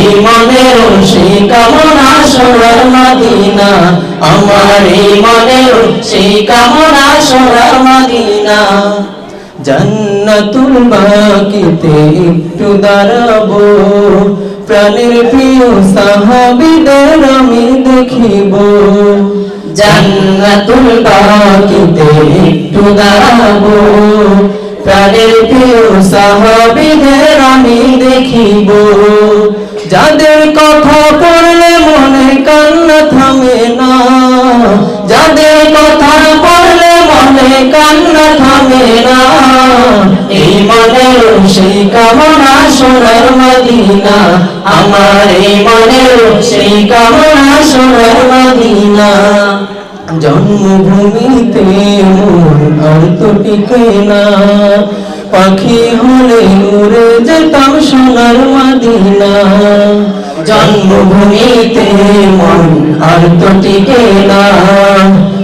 এই মনের সেই কামনা সোনার মদিনা। আমার এই মনের সেই কামনা সোনার মদিনা। জান্নাতুল বাকিতে একটু দাঁড়াবো। প্রাণের প্রিয় সাহাবিদের আমি দেখিব। জান্নাতুল বাকিতে একটু দাঁড়াবো। প্রাণের প্রিয় সাহাবিদের আমি দেখিব। যাদের কথা পড়লে মনে কান্না থামে না। যাদের কথা পড়লে মনে কান্না থামে না। এই মনের সেই কামনা সোনার মদিনা। আমার এই মনের সেই কামনা সোনার মদিনা। জন্মভূমিতে মন আর তো টিকে না। পাখি হলে উড়ে যেতাম সোনার মদিনা। জন্মভূমিতে মন আর তো টিকে না।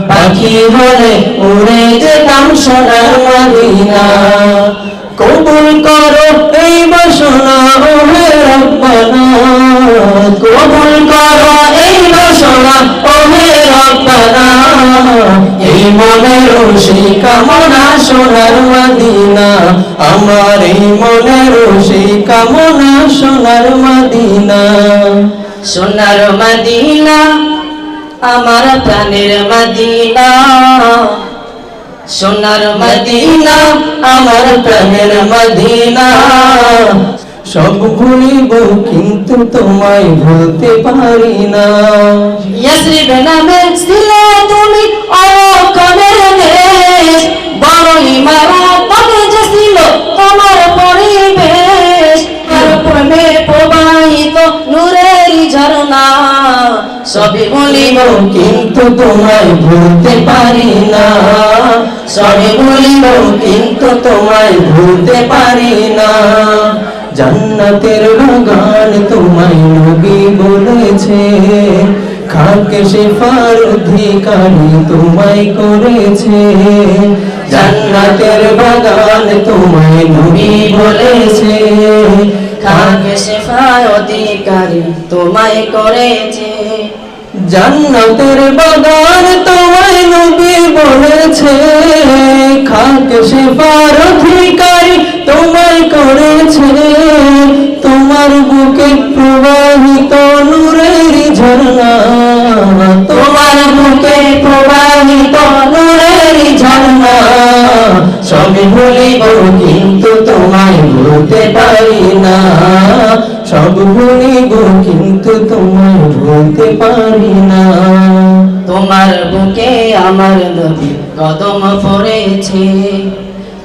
পাখি হলে উড়ে যেতাম সোনার মদিনা। কবুল করো এই বাসনা ওহে রব্বানা। কবুল করো এই বাসনা এই মনের সেই কামনা সোনার মদিনা। আমার এই মনের সেই কামনা সোনার মদিনা। সোনার মদিনা আমার প্রাণের মদিনা। সোনার মদিনা আমার প্রাণের মদিনা। সব ভুলিব কিন্তু তোমায় ভুলতে পারি না। ইয়াসরিব নামে প্রবাহিত নূরেরই ঝরনা সবই বলিব, কিন্তু তোমায় ভুলতে পারি না। সবই ভুলিব কিন্তু তোমায় ভুলতে পারি না। জান্নাতের বাগান তোমায় নবী বলেছে, খাকে শেফার অধিকারী তোমায় করেছে। জান্নাতের বাগান তোমায় নবী বলেছে কাকে শেফায় অধিকারী তোমায় করেছে। জান্নাতের বাগান তোমায় নবী বলেছে। খাক সেবার অধিকারী তোমায় করেছে। তোমার বুকে প্রবাহিত নূরের ঝর্ণা। পারি না সব ভুলিব কিন্তু তোমায় ভুলতে পারি না তোমার বুকে আমার নবী কদম পড়েছে।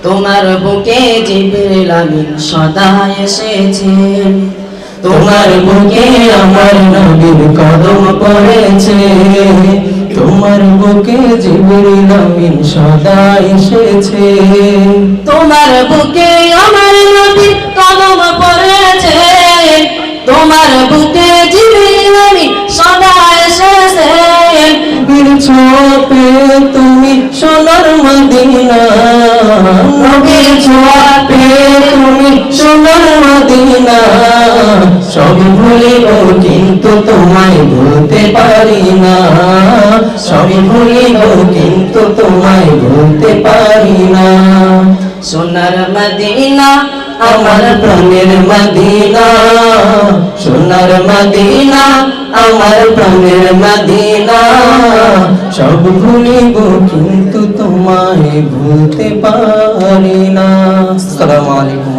তোমার বুকে জিবরিল আমিন সদা এসেছে। তোমার বুকে আমার নবীর কদম পড়েছে। তোমার বুকে জিবরিল আমিন সদা এসেছে। তোমার বুকে আমার নবী কদম পড়েছে তোমার বুকে জিবরিল আমিন সদা এসেছে ছোপে তুমি সোনার মদিনা। নবীর ছোপে তুমি সোনার মদিনা। সব ভুলিব কিন্তু তোমায় ভুলতে পারি না। সব ভুলিব কিন্তু তোমায় ভুলতে পারি না। সোনার মদিনা আমার প্রাণের মদিনা, সোনার মদিনা, আমার প্রাণের মদিনা। সব ভুলিব কিন্তু তোমায় ভুলতে পারি না। আসসালামু আলাইকুম